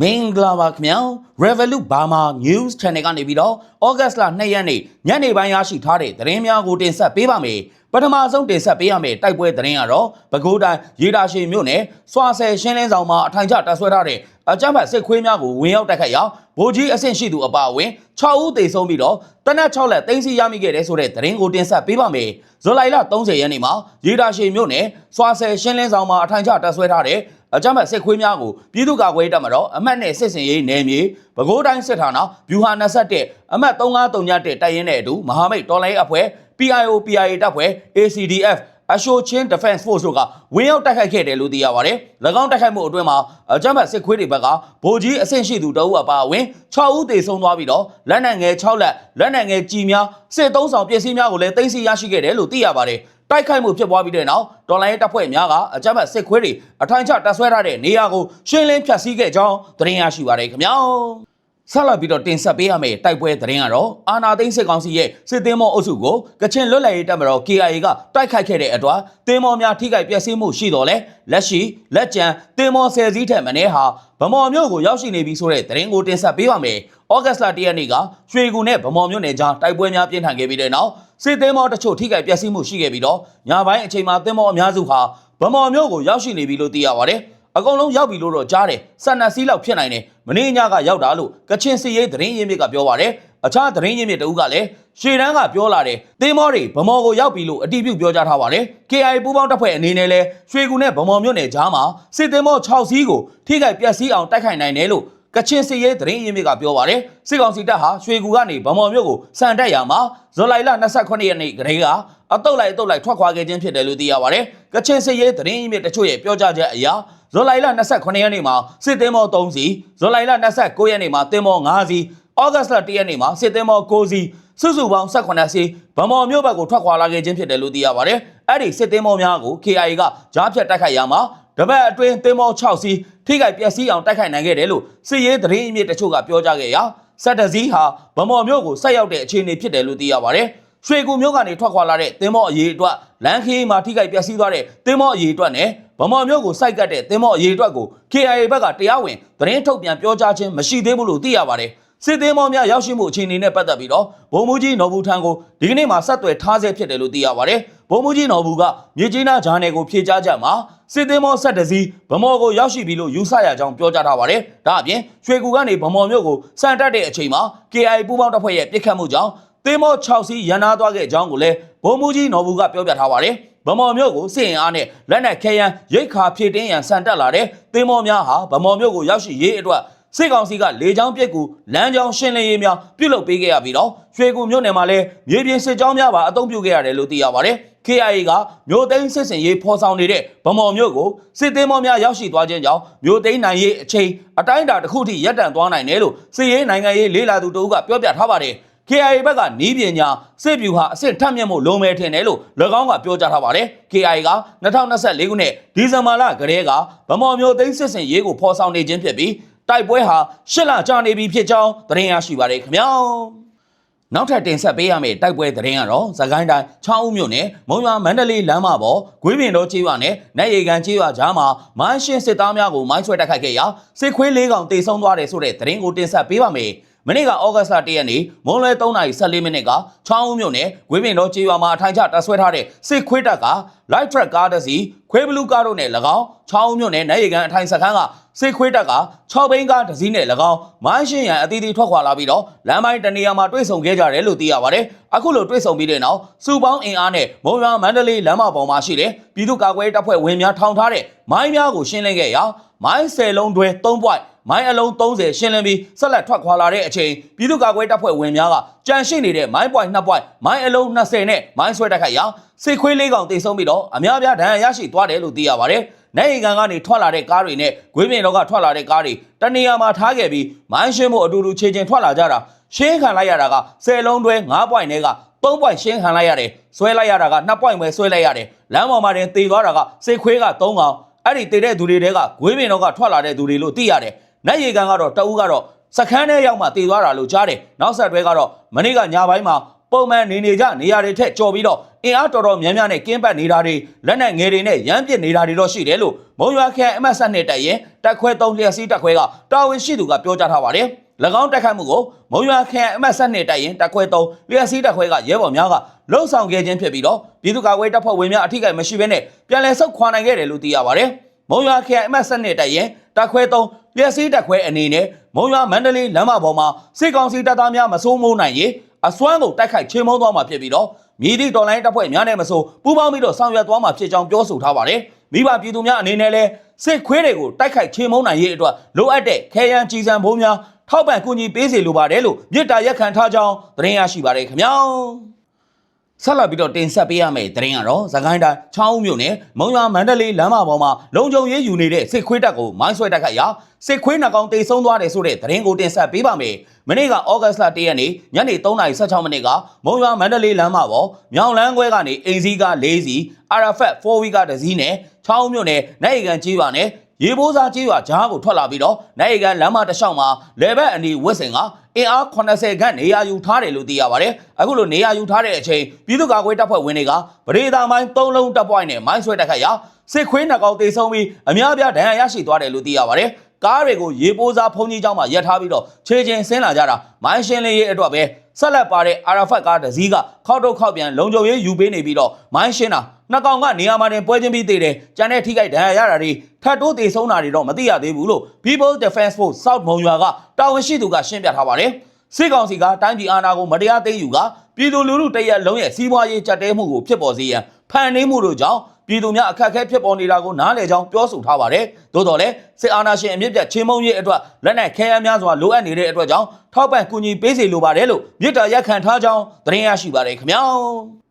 မင်္ဂလာပါခင်ဗျာ Revolut Burma News Channel ကနေပြီးတော့ August လ2ရက်နေ့ညနေပိုင်းရရှိထားတဲ့သတင်းများကိုတင်ဆက်ပေးပါမယ်ပထမဆုံးတင်ဆက်ပေးရမယ့်တိုက်ပွဲသတင်းကတော့ပဲခူးတိုင်းရေတာရှိမြို့နယ်စွာဆယ်ရှင်းလင်းဆောင်မှာအထိုင်ချတပ်ဆွဲထားတဲ့အကြမ်းဖက်စစ်ခွေးများကိုဝင်ရောက်တိုက်ခတ်ရာဗိုလ်ကြီးအဆင့်ရှိသူအပါအဝင်6ဦးသေဆုံးပြီးတော့တနက်6လက်သိမ်းဆီးရမိခဲ့တဲ့ဆိုတဲ့သတင်းကိုတင်ဆက်ပေးပါမယ်ဇူလိုင်လ30ရက်နေ့မှာရေတာရှိမြို့နယ်စွာဆယ်ရှင်းလင်းဆောင်မှာအထိုင်ချတပ်ဆွဲထားတဲ့ အကြမ်းဖက်စစ်ခွေးများကိုပြည်သူ့ကာကွယ်ရေးတပ်မတော်အမှတ်နဲ့စစ်စင်ရေးနယ်မြေပဲခူးတိုင်းစစ်ဌာနဗျူဟာ21အမှတ်3531တိုက်ရင်နဲ့အတူမဟာမိတ်တော်လိုင်းအဖွဲ့ PIO PIA တပ်ဖွဲ့ ACDF အရှိုချင်း Defense Force တို့ကဝင်ရောက်တိုက်ခိုက်ခဲ့တယ်လို့သိရပါတယ်။၎င်းတိုက်ခိုက်မှုအတွင်းမှာအကြမ်းဖက်စစ်ခွေးတွေဘက်ကဗိုလ်ကြီးအဆင့်ရှိသူတအုပ်အပါအဝင်6ဦးသေဆုံးသွားပြီးတော့လက်နက်ငယ်6လက်လက်နက်ငယ်ကြီးများစစ်သုံးဆောင်ပစ္စည်းများကိုလည်းသိမ်းဆည်းရရှိခဲ့တယ်လို့သိရပါတယ်။ တိုက်ခိုက်မှုဖြစ်ပွားပြီးတဲ့နောက်ဒေါ်လာရေးတပ်ဖွဲ့များကအကြမ်းဖက်စစ်ခွေးတွေအထိုင်ချတပ်ဆွဲထားတဲ့နေရာကိုရှင်းလင်းဖျက်ဆီးခဲ့ကြောင်းသတင်းရရှိပါရခင်ဗျာ ဆက်လက်ပြီးတော့တင်ဆက်ပေးရမယ့်တိုက်ပွဲသတင်းကတော့အာနာသိန်းစစ်ကောင်စီရဲ့စစ်သည်မောအုပ်စုကိုကချင်လွတ်လပ်ရေးတပ်မတော် KIA ကတိုက်ခိုက်ခဲ့တဲ့အတွက်တင်းမောများထိခိုက်ပျက်စီးမှုရှိတော်လဲလက်ရှိလက်ကျန်တင်းမောဆယ်စည်းထက်မင်းဟာဗမော်မြို့ကိုရောက်ရှိနေပြီဆိုတဲ့သတင်းကိုတင်ဆက်ပေးပါမယ်။ဩဂတ်စ်လ၁ရက်နေ့ကရွှေကူနဲ့ဗမော်မြို့နယ်ကြားတိုက်ပွဲများပြင်းထန်ခဲ့ပြီးတဲ့နောက်စစ်သည်မောတချို့ထိခိုက်ပျက်စီးမှုရှိခဲ့ပြီးတော့ညပိုင်းအချိန်မှာတင်းမောအများစုဟာဗမော်မြို့ကိုရောက်ရှိနေပြီလို့သိရပါတယ်။ အကုန်လုံးရောက်ပြီလို့တော့ကြားတယ်ဆန်နက်စီးလောက်ဖြစ်နိုင်တယ်မင်းညကရောက်တာလို့ကချင်စီရေးသတင်းရင်းမြစ်ကပြောပါတယ်အခြားသတင်းရင်းမြစ်တဦးကလည်းရှေတန်းကပြောလာတယ်သင်းမောတွေဗမော်ကိုရောက်ပြီလို့အတိပြုပြောကြားထားပါတယ် KI ပူးပေါင်းတပ်ဖွဲ့အနေနဲ့လဲရွှေကူနဲ့ဗမော်မြို့နယ်ကြားမှာစစ်သင်းမော6စီးကိုထိခိုက်ပျက်စီးအောင်တိုက်ခိုက်နိုင်တယ်လို့ကချင်စီရေးသတင်းရင်းမြစ်ကပြောပါတယ်စစ်ကောင်စီတပ်ဟာရွှေကူကနေဗမော်မြို့ကိုစံတက်ရမှာဇူလိုင်လ28ရက်နေ့ကလေးကအတုတ်လိုက်အတုတ်လိုက်ထွက်ခွာခဲ့ခြင်းဖြစ်တယ်လို့သိရပါတယ်ကချင်စီရေးသတင်းရင်းမြစ်တချို့ရဲ့ပြောကြားချက်အရ ဇူလိုင်လ29ရက်နေ့မှာစစ်သင်းမော3စီးဇူလိုင်လ29ရက်နေ့မှာသင်းမော5စီးဩဂတ်စ်လ1ရက်နေ့မှာစစ်သင်းမော9စီးစုစုပေါင်း18စီးဗမော်မြို့ဘက်ကိုထွက်ခွာလာခဲ့ခြင်းဖြစ်တယ်လို့သိရပါတယ်အဲ့ဒီစစ်သင်းမောများကို KIA ကကြားဖြတ်တိုက်ခိုက်ရမှာတပတ်အတွင်းသင်းမော6စီးထိခိုက်ပျက်စီးအောင်တိုက်ခိုက်နိုင်ခဲ့တယ်လို့စစ်ရေးသတင်းအမြစ်တချို့ကပြောကြားခဲ့ရာစက်တစည်းဟာဗမော်မြို့ကိုဆက်ရောက်တဲ့အခြေအနေဖြစ်တယ်လို့သိရပါတယ် ရွှေကူမျိုးကနေထွက်ခွာလာတဲ့သင်းမော့အရေးအတွက်လမ်းခီးမှာထိခိုက်ပျက်စီးသွားတဲ့သင်းမော့အရေးအတွက်နဲ့ဗမာမျိုးကိုစိုက်ကတ်တဲ့သင်းမော့အရေးအတွက်ကို KIA ဘက်ကတရားဝင်သတင်းထုတ်ပြန်ပြောကြားခြင်းမရှိသေးဘူးလို့သိရပါတယ်စစ်သေးမောများရောက်ရှိမှုအခြေအနေနဲ့ပတ်သက်ပြီးတော့ဗိုလ်မှူးကြီးနော်ဘူးထံကိုဒီကနေ့မှဆက်သွယ်ထားဆဲဖြစ်တယ်လို့သိရပါတယ်ဗိုလ်မှူးကြီးနော်ဘူးကမြေကြီးနားဂျာနယ်ကိုဖြေကြားချက်မှာစစ်သေးမောဆက်တစည်းဗမော်ကိုရောက်ရှိပြီလို့ယူဆရကြောင်းပြောကြားထားပါတယ်ဒါအပြင်ရွှေကူကနေဗမော်မြို့ကိုစံတက်တဲ့အချိန်မှာ KIA ပူးပေါင်းတပ်ဖွဲ့ရဲ့ပြစ်ခတ်မှုကြောင့် သင်းမော6စီးရန်နာသွားခဲ့ကြောင်းကိုလည်းဗိုလ်မှူးကြီးနော်ဘူးကပြောပြထားပါတယ်ဗမော်မြို့ကိုစစ်ရင်အားနဲ့လက်နက်ခဲယမ်းရိတ်ခါဖြည့်တင်းရန်စံတက်လာတဲ့သင်းမော်များဟာဗမော်မြို့ကိုရောက်ရှိရေးအတွက်စစ်ကောင်စီကလေကြောင်းပြစ်ကူလမ်းကြောင်းရှင်းလင်းရေးများပြုလုပ်ပေးခဲ့ရပြီးတော့ရွှေကူမြို့နယ်မှာလည်းမြေပြင်စစ်ကြောင်းများပါအသုံးပြုခဲ့ရတယ်လို့သိရပါတယ် KIA ကမြို့သိမ်းစစ်စင်ရေးဖော်ဆောင်နေတဲ့ဗမော်မြို့ကိုစစ်သေးမောများရောက်ရှိသွားခြင်းကြောင့်မြို့သိမ်းနိုင်ရေးအချိန်အတိုင်းအတာတစ်ခုထိရပ်တန့်သွားနိုင်တယ်လို့စစ်ရေးနိုင်ငံရေးလေးလာသူတို့ကပြောပြထားပါတယ် KIA ဘက်ကနီးပညာစစ်ဗျူဟာအဆင့်ထပ်မြင့်မှုလုံးမဲထင်တယ်လို့၎င်းကပြောကြားထားပါတယ် KIA က2024ခုနှစ်ဒီဇင်ဘာလကတည်းကဗမော်မျိုးသိန်းစစ်စင်ရေးကိုဖော်ဆောင်နေခြင်းဖြစ်ပြီးတိုက်ပွဲဟာရှစ်လကြာနေပြီဖြစ်ကြောင်းသတင်းရရှိပါတယ်ခင်ဗျာနောက်ထပ်တင်ဆက်ပေးရမယ့်တိုက်ပွဲသတင်းကတော့သကိုင်းတိုင်းချောင်းဦးမြို့နယ်မုံရွာမန္တလေးလမ်းမပေါ်ဂွေးပင်တော်ကျေးရွာနဲ့နတ်ရီကန်ကျေးရွာကြားမှာမိုင်းရှင်းစစ်သားများကိုမိုင်းဆွဲတိုက်ခိုက်ခဲ့ရာစစ်ခွေးလေးကောင်တေဆုံးသွားတယ်ဆိုတဲ့သတင်းကိုတင်ဆက်ပေးပါမယ်။ မနေ့ကဩဂတ်စ်လ1ရက်နေ့မွန်လွဲ3:14မိနစ်ကချောင်းဦးမြို့နယ်ဂွေးပင်တော်ကျေးရွာမှာအထိုင်ချတပ်ဆွဲထားတဲ့စစ်ခွေးတပ်က light truck ကားတစ်စီးခွေးဘလူးကားတို့နဲ့၎င်းချောင်းဦးမြို့နယ်နိုင်ရီကန်အထိုင်စခန်းကစစ်ခွေးတပ်က6ဘိန်းကားတစ်စီးနဲ့၎င်းမိုင်းရှင်းရန်အသီးသီးထွက်ခွာလာပြီးတော့လမ်းပိုင်းတနေရာမှာတွေ့ဆုံခဲ့ကြတယ်လို့သိရပါတယ်။အခုလိုတွေ့ဆုံပြီးတဲ့နောက်စုပေါင်းအင်အားနဲ့မုံရွာမန္တလေးလမ်းမပေါ်မှာရှိတဲ့ပြည်သူ့ကာကွယ်ရေးတပ်ဖွဲ့ဝင်များထောင်ထားတဲ့မိုင်းများကိုရှင်းလင်းခဲ့ရာမိုင်း10လုံးတွဲ3ပွိုက် မိုင်းအလုံး30ရှင်းလင်းပြီးဆက်လက်ထွက်ခွာလာတဲ့အချိန်ပြည်သူ့ကာကွယ်တပ်ဖွဲ့ဝင်များကကြန့်ရှိနေတဲ့မိုင်းပွိုင်2ပွိုင်မိုင်းအလုံး20နဲ့မိုင်းဆွဲတိုက်ခိုက်ရာစစ်ခွေးလေးကောင်တိတ်ဆုံးပြီးတော့အများပြားဒဏ်ရာရရှိသွားတယ်လို့သိရပါတယ်။နိုင်ကန်ကနေထွက်လာတဲ့ကားတွေနဲ့ဂွေးပင်တော့ကထွက်လာတဲ့ကားတွေတနေရာမှာထားခဲ့ပြီးမိုင်းရှင်းဖို့အတူတူခြေချင်းထွက်လာကြတာရှင်းခံလိုက်ရတာက10လုံးတွဲ9ပွိုင်နဲ့က3ပွိုင်ရှင်းခံလိုက်ရတယ်ဆွဲလိုက်ရတာက2ပွိုင်ပဲဆွဲလိုက်ရတယ်လမ်းပေါ်မှာတင်တေသွားတာကစစ်ခွေးက3ကောင်အဲ့ဒီတေတဲ့သူတွေတဲကဂွေးပင်တော့ကထွက်လာတဲ့သူတွေလို့သိရတယ်။ နိုင်ရီကန်ကတော့တအူးကတော့စခန်းထဲရောက်မှတည်သွားတာလို့ကြားတယ်။နောက်ဆက်တွဲကတော့မနေ့ကညပိုင်းမှာပုံမှန်နေနေကြနေရာတွေထက်ကြော်ပြီးတော့အင်အားတော်တော်များများနဲ့ကင်းပတ်နေတာတွေလက်နက်ငယ်တွေနဲ့ရမ်းပစ်နေတာတွေတော့ရှိတယ်လို့မုံရွာခရိုင်အမှတ်7နဲ့တက်ရင်တက်ခွဲ3လျှက်စီးတက်ခွဲကတာဝန်ရှိသူကပြောကြားထားပါတယ်၎င်းတက်ခတ်မှုကိုမုံရွာခရိုင်အမှတ်7နဲ့တက်ရင်တက်ခွဲ3လျှက်စီးတက်ခွဲကရဲဘော်များကလှုံ့ဆော်ခဲ့ခြင်းဖြစ်ပြီးတော့ပြည်သူ့ကာကွယ်တပ်ဖွဲ့ဝင်များအထိကိမရှိဘဲနဲ့ပြန်လည်ဆုတ်ခွာနိုင်ခဲ့တယ်လို့သိရပါတယ် မုံရွာခရိုင်အမှတ်7နဲ့တက်ရင်တက်ခွဲ3လျှက်စီးတက်ခွဲအနေနဲ့မုံရွာမန္တလေးလမ်းမပေါ်မှာစစ်ကောင်စီတပ်သားများမစိုးမိုးနိုင်ရင်အစွမ်းကိုတိုက်ခိုက်ချေမှုန်းသွားမှာဖြစ်ပြီးတော့မြည်သည့်တော်လိုင်းတပ်ဖွဲ့များနဲ့မဆိုပူးပေါင်းပြီးတော့ဆောင်ရွက်သွားမှာဖြစ်ကြောင်းပြောဆိုထားပါတယ်။မိဘပြည်သူများအနေနဲ့လည်းစစ်ခွေးတွေကိုတိုက်ခိုက်ချေမှုန်းနိုင်ရေးအတွက်လိုအပ်တဲ့ခဲယမ်းကြီးစံဘိုးများထောက်ပံ့ကူညီပေးစေလိုပါတယ်လို့မြစ်တာရက်ခံထားကြောင်းသတင်းရရှိပါတယ်ခင်ဗျာ။ ဆက်လက်ပြီးတော့တင်ဆက်ပေးရမယ့်သတင်းကတော့သခိုင်းတိုင်းချောင်းဦးမြို့နယ်မုံရွာမန္တလေးလမ်းမပေါ်မှာလုံခြုံရေးယူနေတဲ့စစ်ခွေးတပ်ကိုမိုင်းဆွဲတိုက်ခိုက်ရာစစ်ခွေးနှကောင်တိတ်ဆုံးသွားတယ်ဆိုတဲ့သတင်းကိုတင်ဆက်ပေးပါမယ်။မနေ့ကဩဂတ်စ်လ1ရက်နေ့ညနေ3:16မိနစ်ကမုံရွာမန္တလေးလမ်းမပေါ်မြောင်လန်းခွဲကနေအင်စီးက4စီအာရဖက်4ဝီကတစ်စီးနဲ့ချောင်းဦးမြို့နယ်နိုင်ရီကန်ကြီးပါနဲ့ ရေဘိုးစားကြီးရွာဂျားကိုထွက်လာပြီးတော့နိုင်ရီကန်လမ်းမတစ်လျှောက်မှာလေဘက်အနီဝစ်စင်ကအင်အား80ခန့်နေရာယူထားတယ်လို့သိရပါတယ်။အခုလိုနေရာယူထားတဲ့အချိန်ပြည်သူ့ကာကွယ်တပ်ဖွဲ့ဝင်တွေကပရိသာမိုင်း၃လုံးတပ်ပွိုင်းနဲ့မိုင်းဆွဲတက်ခတ်ရာစစ်ခွေးနှကောင်တေဆုံးပြီးအများပြားဒဏ်ရာရရှိသွားတယ်လို့သိရပါတယ်။ ကားတွေကိုရေပိုးစားဖုန်ကြီးเจ้าမှာရပ်ထားပြီးတော့ခြေချင်းဆင်းလာကြတာမိုင်းရှင်းလေးရဲ့အတွက်ပဲဆက်လက်ပါတဲ့အာရာဖတ်ကားတစ်စီးကခောက်တော့ခောက်ပြန်လုံခြုံရေးယူပေးနေပြီးတော့မိုင်းရှင်းတာနှစ်ကောင်ကနေရာမှာတင်ပွဲချင်းပြီးသေးတယ်။ကြံတဲ့ထိခိုက်ဒဏ်ရာရတာတွေထပ်တိုးတေဆုံးတာတွေတော့မသိရသေးဘူးလို့ People Defense Force South မုံရွာကတာဝန်ရှိသူကရှင်းပြထားပါတယ်။စစ်ကောင်စီကတိုင်းပြည်အာဏာကိုမတရားသိမ်းယူကပြည်သူလူထုတရက်လုံးရဲ့စီးပွားရေးကြက်တဲမှုကိုဖြစ်ပေါ်စေရန်ဖန်နေမှုတို့ကြောင့် ပြည်သူများအခက်အခဲဖြစ်ပေါ်နေတာကိုနားလည်ကြောင်းပြောဆိုထားပါတယ်။သို့တော်လည်းစစ်အာဏာရှင်အမြင့်ပြတ်ချင်းမုံရေးအတွက်လက်နက်ခဲယမ်းများစွာလိုအပ်နေတဲ့အတွက်ကြောင့်ထောက်ပံ့ကူညီပေးစေလိုပါတယ်လို့မြစ်တာရက်ခံထားကြောင်းသတင်းရရှိပါတယ်ခင်ဗျာ။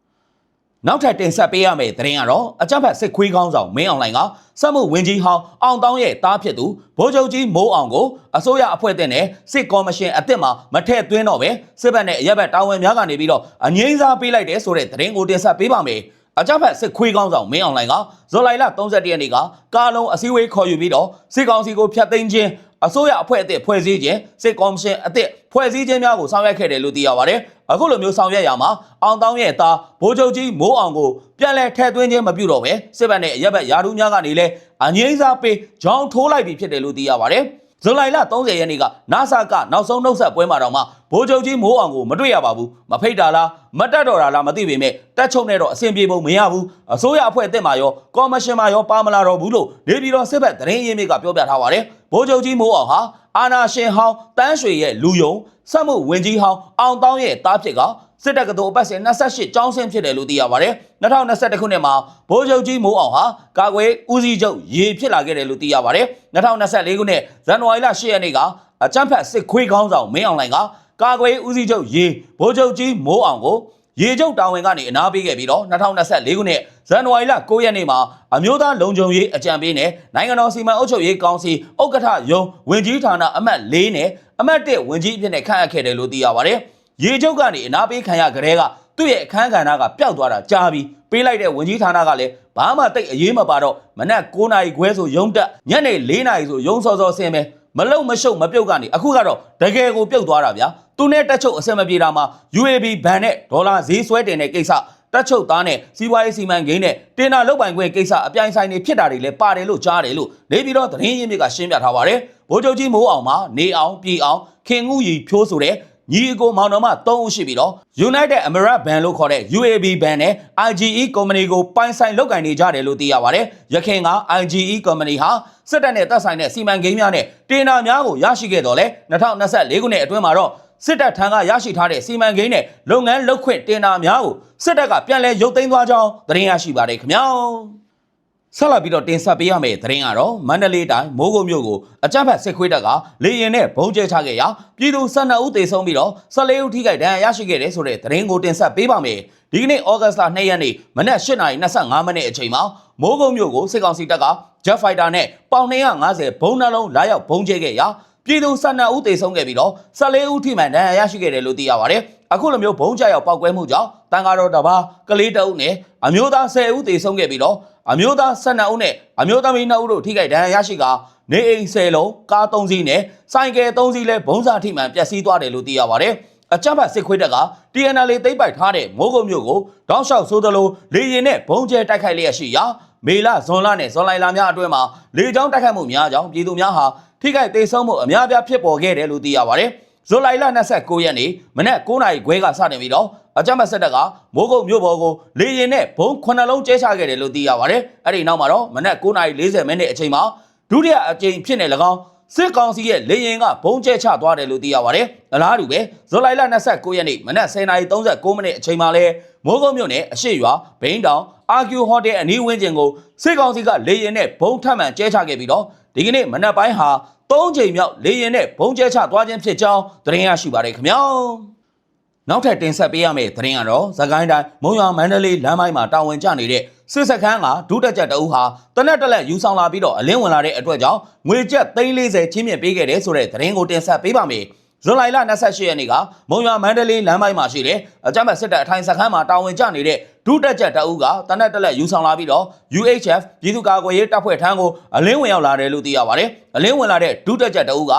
နောက်ထပ်တင်ဆက်ပေးရမယ့်သတင်းကတော့အကြမ်းဖက်စစ်ခွေးကောင်းဆောင်မင်းအောင်လှိုင်ကစက်မှုဝင်ကြီးဟောင်းအောင်တောင်းရဲ့တားဖြစ်သူဗိုလ်ချုပ်ကြီးမိုးအောင်ကိုအစိုးရအဖွဲ့တဲ့နဲ့စစ်ကော်မရှင်အစ်စ်မှမထည့်သွင်းတော့ပဲစစ်ဘက်နဲ့အရက်ဘက်တာဝန်များကနေပြီးတော့အငိမ့်စားပေးလိုက်တယ်ဆိုတဲ့သတင်းကိုတင်ဆက်ပေးပါမယ်။ အကြမ်းဖက်စစ်ခွေးကောင်းဆောင်မင်းအောင်လှိုင်ကဇွန်လ31ရက်နေ့ကကားလုံးအစည်းအဝေးခေါ်ယူပြီးတော့စစ်ကောင်စီကိုဖျက်သိမ်းခြင်းအစိုးရအဖွဲ့အသစ်ဖွဲ့စည်းခြင်းစစ်ကော်မရှင်အသစ်ဖွဲ့စည်းခြင်းများကိုဆောင်ရွက်ခဲ့တယ်လို့သိရပါတယ်။အခုလိုမျိုးဆောင်ရွက်ရမှာအောင်တောင်းရဲ့သားဗိုလ်ချုပ်ကြီးမိုးအောင်ကိုပြန်လည်ထည့်သွင်းခြင်းမပြုတော့ပဲစစ်ဘက်နဲ့ရပ်ဘက်ယာဒူးများကနေလဲအငိမ့်စားပေးဂျောင်းထိုးလိုက်ပြီဖြစ်တယ်လို့သိရပါတယ်။ ဇူလိုင်လ30ရက်နေ့ကနာဆာကနောက်ဆုံးနှုတ်ဆက်ပွဲမှာတော့မှဗိုလ်ချုပ်ကြီးမိုးအောင်ကိုမတွေ့ရပါဘူးမဖိတ်တာလားမတက်တော့တာလားမသိပေမဲ့တက်ချုပ်နဲ့တော့အဆင်ပြေဖို့မရဘူးအစိုးရအဖွဲ့အသစ်မှာရောကော်မရှင်မှာရောပါမလာတော့ဘူးလို့နေပြည်တော်စစ်ဘက်သတင်းရင်းမြစ်ကပြောပြထားပါတယ်ဗိုလ်ချုပ်ကြီးမိုးအောင်ဟာအာနာရှင်ဟောင်းတန်းရွှေရဲ့လူယုံစက်မှုဝင်ကြီးဟောင်းအောင်တောင်းရဲ့တားဖြစ်က စစ်တပ်ကတော်အပတ်စဉ်28ကျောင်းဆင်းဖြစ်တယ်လို့သိရပါတယ်2021ခုနှစ်မှာဗိုလ်ချုပ်ကြီးမိုးအောင်ဟာကာကွယ်ဦးစီးချုပ်ရေဖြစ်လာခဲ့တယ်လို့သိရပါတယ်2024ခုနှစ်ဇန်နဝါရီလ10ရက်နေ့ကအကြမ်းဖက်စစ်ခွေးခေါင်းဆောင်မင်းအောင်လှိုင်ကကာကွယ်ဦးစီးချုပ်ရေဗိုလ်ချုပ်ကြီးမိုးအောင်ကိုရေချုပ်တာဝန်ကနေအနာပေးခဲ့ပြီးတော့2024ခုနှစ်ဇန်နဝါရီလ9ရက်နေ့မှာအမျိုးသားလုံခြုံရေးအကြံပေးနဲ့နိုင်ငံတော်စီမံအုပ်ချုပ်ရေးကောင်စီဥက္ကဋ္ဌယုံဝင်ကြီးဌာနအမတ်၄နဲ့အမတ်၁ဝင်ကြီးအဖြစ်နဲ့ခန့်အပ်ခဲ့တယ်လို့သိရပါတယ်။ ရေချုပ်ကနေအနာပေးခံရကြတဲ့ကသူ့ရဲ့အခန်းကဏ္ဍကပျောက်သွားတာကြားပြီးပေးလိုက်တဲ့ဝင်ကြီးဌာနကလည်းဘာမှတိတ်အရေးမပါတော့မနက်9နာရီခွဲဆိုရုံတက်ညနေ4နာရီဆိုရုံစောစောဆင်းမယ်မလုံမရှုပ်မပြုတ်ကနေအခုကတော့တကယ်ကိုပြုတ်သွားတာဗျာသူနဲ့တက်ချုပ်အစင်မပြေတာမှာ UAB ဘဏ်နဲ့ဒေါ်လာဈေးဆွဲတင်တဲ့ကိစ္စတက်ချုပ်သားနဲ့စီးပွားရေးစီမံကိန်းနဲ့တင်နာလုတ်ပိုင်ခွင့်ကိစ္စအပြိုင်ဆိုင်တွေဖြစ်တာတွေလည်းပါတယ်လို့ကြားတယ်လို့နေပြီးတော့သတင်းရင်းမြစ်ကရှင်းပြထားပါတယ်ဗိုလ်ချုပ်ကြီးမိုးအောင်မှာနေအောင်ပြည်အောင်ခင်ငူရီဖြိုးဆိုတဲ့ ညီအကိုမောင်နှမ3ဦးရှိပြီးတော့ United Emirates Band လို့ခေါ်တဲ့ UAB Band နဲ့ IGE Company ကိုပိုင်ဆိုင်လုပ်ကင်နေကြတယ်လို့သိရပါတယ်။ရခိုင်က IGE Company ဟာစစ်တပ်နဲ့တပ်ဆိုင်တဲ့စီမံကိန်းများနဲ့တင်နာများကိုရရှိခဲ့တော်လဲ2024ခုနှစ်အတွင်းမှာတော့စစ်တပ်ထံကရရှိထားတဲ့စီမံကိန်းနဲ့လုပ်ငန်းလုပ်ခွင့်တင်နာများကိုစစ်တပ်ကပြန်လည်ရုပ်သိမ်းသွားကြောင်းသတင်းရရှိပါတယ်ခင်ဗျာ။ ဆက်လက်ပြီးတော့တင်ဆက်ပေးရမယ့်သတင်းကတော့မန္တလေးတိုင်းမိုးကုတ်မြို့ကိုအကြမ်းဖက်စစ်ခွေးတပ်ကလေရင်နဲ့ဘုံကျဲချခဲ့ရာပြည်သူ12ဦးသေဆုံးပြီးတော့14ဦးထိခိုက်ဒဏ်ရာရရှိခဲ့တဲ့ဆိုတဲ့သတင်းကိုတင်ဆက်ပေးပါမယ်။ဒီကနေ့ဩဂတ်စ်လ2ရက်နေ့မနက်8:25မိနစ်အချိန်မှာမိုးကုတ်မြို့ကိုစစ်ကောင်စီတပ်က Jet Fighter နဲ့ပေါင်250ဘုံနှလုံးလာရောက်ဘုံကျဲခဲ့ရာပြည်သူ12ဦးသေဆုံးခဲ့ပြီးတော့14ဦးထိမှန်ဒဏ်ရာရရှိခဲ့တယ်လို့သိရပါတယ်။အခုလိုမျိုးဘုံကျရောက်ပောက်ကွဲမှုကြောင့်တန်ဃာတော်တစ်ပါးကလေးတအုပ်နဲ့အမျိုးသား10ဦးသေဆုံးခဲ့ပြီးတော့ အမျိုးသား12ဦးနဲ့အမျိုးသမီး2ဦးတို့ထိခိုက်ဒဏ်ရာရရှိကနေအိမ်10လုံးကား3စီးနဲ့ဆိုင်ကယ်3စီးလည်းဘုံစာထိမှန်ပျက်စီးသွားတယ်လို့သိရပါတယ်အကြမ်းဖက်စစ်ခွေးတပ်က TNL သိမ်းပိုက်ထားတဲ့မိုးကုတ်မြို့ကိုတောက်လျှောက်ဆိုသလိုလေရင်နဲ့ဘုံကျဲတိုက်ခိုက်လျက်ရှိရာမေလဇွန်လနဲ့ဇွန်လလများအတွင်းမှာလေကြောင်းတိုက်ခိုက်မှုများကြောင့်ပြည်သူများဟာထိခိုက်ဒေဆုံးမှုအများပြားဖြစ်ပေါ်ခဲ့တယ်လို့သိရပါတယ်။ ဇူလိုင်လ29ရက်နေ့မနက်9:00နာရီခွဲကစတင်ပြီးတော့အကြမ်းဖက်စစ်တပ်ကမိုးကုတ်မြို့ပေါ်ကိုလေရင်နဲ့ဘုံ9လုံးကျဲချခဲ့တယ်လို့သိရပါတယ်။အဲ့ဒီနောက်မှာတော့မနက်9:40မိနစ်အချိန်မှာဒုတိယအကြိမ်ဖြစ်နေ၎င်းစစ်ကောင်စီရဲ့လေရင်ကဘုံကျဲချသွားတယ်လို့သိရပါတယ်။အလားတူပဲဇူလိုင်လ29ရက်နေ့မနက်10:39မိနစ်အချိန်မှာလဲမိုးကုတ်မြို့နယ်အရှိရွာဘိန်းတောင်အာကျူဟိုတယ်အနီးဝန်းကျင်ကိုစစ်ကောင်စီကလေရင်နဲ့ဘုံထပ်မံကျဲချခဲ့ပြီးတော့ဒီကနေ့မနက်ပိုင်းဟာ ၃ချိန်မြောက်လေရင်နဲ့ဘုံကျဲချသွားခြင်းဖြစ်ကြောင်းသတင်းရရှိပါတယ်ခင်ဗျာ။နောက်ထပ်တင်ဆက်ပေးရမယ့်သတင်းကတော့သကိုင်းတိုင်းမုံရွာမန္တလေးလမ်းပိုင်းမှာတာဝန်ကျနေတဲ့စစ်စခန်းကဒုတက်ကြတအုပ်ဟာတနက်တက်လက်ယူဆောင်လာပြီးတော့အလင်းဝင်လာတဲ့အတွက်ကြောင့်ငွေကျပ်340ချင်းမြင့်ပေးခဲ့တဲ့ဆိုတဲ့သတင်းကိုတင်ဆက်ပေးပါမယ်။ ဇွန်လ28ရက်နေ့ကမုံရွာမန္တလေးလမ်းပိုင်းမှာရှိတဲ့အကြမ်းဖက်စစ်တပ်အထိုင်စခန်းမှာတာဝန်ကျနေတဲ့ဒုတက်ကြတအုပ်ကတနက်တက်လက်ယူဆောင်လာပြီးတော့ UHF ပြည်သူ့ကာကွယ်ရေးတပ်ဖွဲ့ထမ်းကိုအလင်းဝင်ရောက်လာတယ်လို့သိရပါတယ်။အလင်းဝင်လာတဲ့ဒုတက်ကြတအုပ်က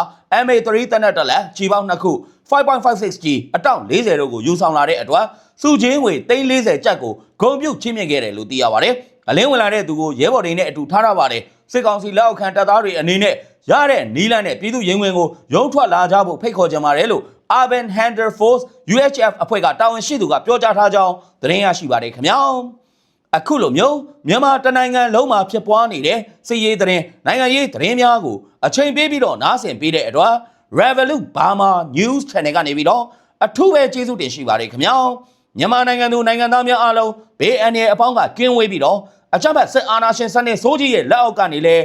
MA3 တနက်တက်လက်ခြေပေါင်းနှစ်ခု 5.56G အတောင့်40တို့ကိုယူဆောင်လာတဲ့အတွက်စုချင်းငွေ340ကျပ်ကိုဂုံပြုတ်ချင်းမြင့်ခဲ့တယ်လို့သိရပါတယ်။အလင်းဝင်လာတဲ့သူကိုရဲဘော်တွေနဲ့အတူထားရပါတယ်။စစ်ကောင်စီလက်အောက်ခံတပ်သားတွေအနေနဲ့ ရတဲ့နီးလန်းနဲ့ပြည်သူရင်ဝင်ကိုရုံးထွက်လာကြဖို့ဖိတ်ခေါ်ကြပါတယ်လို့ Urban Handler Force UHF အဖွဲ့ကတာဝန်ရှိသူကပြောကြားထားကြောင်းသတင်းရရှိပါတယ်ခင်ဗျာ။အခုလိုမျိုးမြန်မာတနိုင်ငံလုံးမှာဖြစ်ပွားနေတဲ့စစ်ရေးသတင်းနိုင်ငံရေးသတင်းများကိုအချိန်ပေးပြီးတော့နားဆင်ပေးတဲ့အတွက် Revolut Burma News Channel ကနေပြီးတော့အထူးပဲကျေးဇူးတင်ရှိပါတယ်ခင်ဗျာမြန်မာနိုင်ငံသူနိုင်ငံသားများအားလုံးဘေးအန္တရာယ်အပေါင်းကကင်းဝေးပြီးတော့အကြမ်းဖက်စစ်အာဏာရှင်စနစ်ဆိုးကြီးရဲ့လက်အောက်ကနေလည်း